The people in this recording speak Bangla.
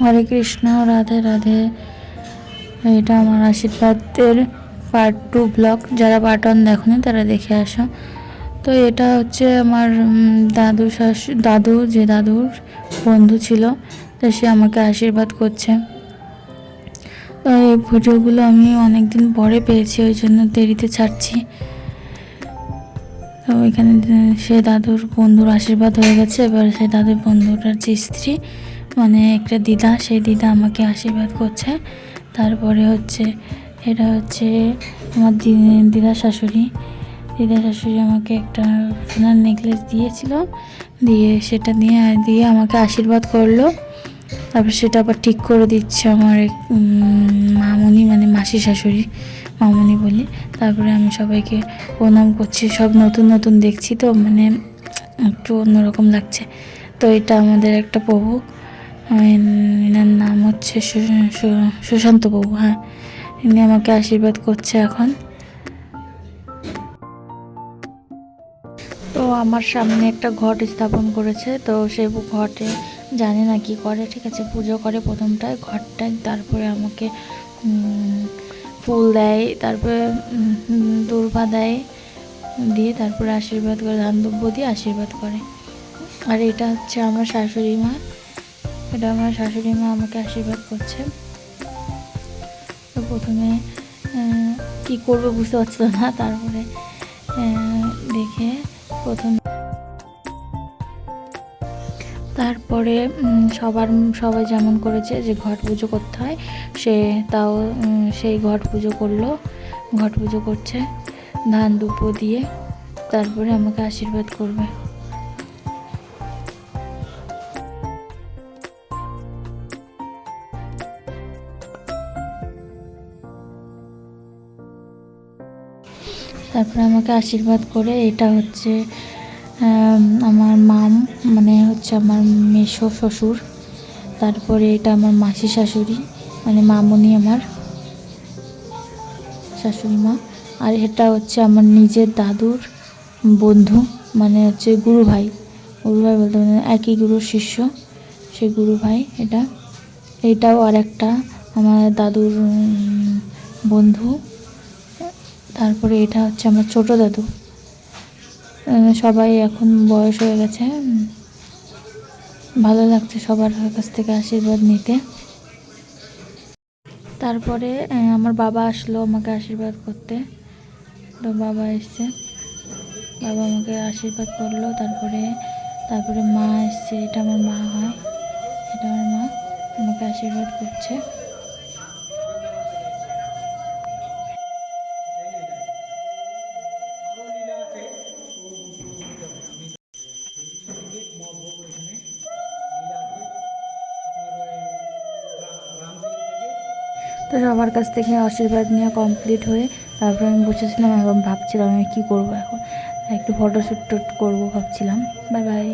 হরে কৃষ্ণ, রাধে রাধে। এটা আমার আশীর্বাদের পার্ট টু ব্লগ যারা পার্ট ওয়ান দেখনি, তারা দেখে আসো। তো এটা হচ্ছে আমার দাদু শাশু দাদু, যে দাদুর বন্ধু ছিল, তো সে আমাকে আশীর্বাদ করছে। তো এই ভিডিওগুলো আমি অনেক দিন পরে পেয়েছি, ওই জন্য দেরিতে ছাড়ছি। তো এখানে, সে দাদুর বন্ধুর আশীর্বাদ হয়ে গেছে। এবার সে দাদুর বন্ধুটার যে স্ত্রী মানে একটা দিদা, সেই দিদা আমাকে আশীর্বাদ করছে। তারপরে হচ্ছে, এটা হচ্ছে আমার দিদা শাশুড়ি। দিদা শাশুড়ি আমাকে একটা সোনার নেকলেস দিয়েছিল। দিয়ে সেটা দিয়ে দিয়ে আমাকে আশীর্বাদ করল। তারপর সেটা আবার ঠিক করে দিচ্ছে আমার মামনি মানে মাসি শাশুড়ি, মামনি বলি। তারপরে আমি সবাইকে প্রণাম করছি। সব নতুন নতুন দেখছি তো মানে একটু অন্যরকম লাগছে। তো এটা আমাদের একটা প্রভু এনার নাম হচ্ছে সুশান্ত বাবু হ্যাঁ। ইনি আমাকে আশীর্বাদ করছে এখন। তো আমার সামনে একটা ঘট স্থাপন করেছে, তো সে ঘটে জানে না কি করে, ঠিক আছে? পুজো করে প্রথমটায় ঘরটায় তারপরে আমাকে ফুল দেয়, তারপরে দূর্বা দেয়, দিয়ে তারপরে আশীর্বাদ করে ধান দিয়ে আশীর্বাদ করে। আর এটা হচ্ছে আমার শাশুড়ি মা এটা আমার শাশুড়ি মা আমাকে আশীর্বাদ করছে। তো প্রথমে কি করবে বুঝতে পারছিল না, তারপরে দেখে প্রথম তারপরে সবার, সবাই যেমন করেছে যে ঘট পুজো করতে হয়, সে তাও সেই ঘট পুজো করল, ঘট পুজো করছে, ধান দুপো দিয়ে, তারপরে আমাকে আশীর্বাদ করবে। তারপরে আমাকে আশীর্বাদ করে এটা হচ্ছে আমার মাম মানে হচ্ছে আমার মেসো শ্বশুর। তারপরে এটা আমার মাসি শাশুড়ি মানে মামনি আমার শাশুড়ি মা। আর এটা হচ্ছে আমার নিজের দাদুর বন্ধু মানে হচ্ছে গুরু ভাই। গুরু ভাই বলতে মানে একই গুরুর শিষ্য সেই গুরু ভাই এটা। এটাও আর একটা আমার দাদুর বন্ধু। তারপরে এটা হচ্ছে আমার ছোট দাদু। সবাই এখন বয়স হয়ে গেছে ভালো লাগছে সবার কাছ থেকে আশীর্বাদ নিতে। তারপরে আমার বাবা আসলো আমাকে আশীর্বাদ করতে। তো বাবা এসছে। বাবা আমাকে আশীর্বাদ করল, তারপরে তারপরে মা এসছে। এটা আমার মা হয়। এটা আমার মা, আমাকে আশীর্বাদ করছে। তো সবার কাছ থেকে আশীর্বাদ নিয়ে কমপ্লিট হয়ে তারপর আমি বসেছিলাম, এখন ভাবছিলাম আমি কী করব এখন। একটু ফটোশ্যুট টুট করব ভাবছিলাম। Bye bye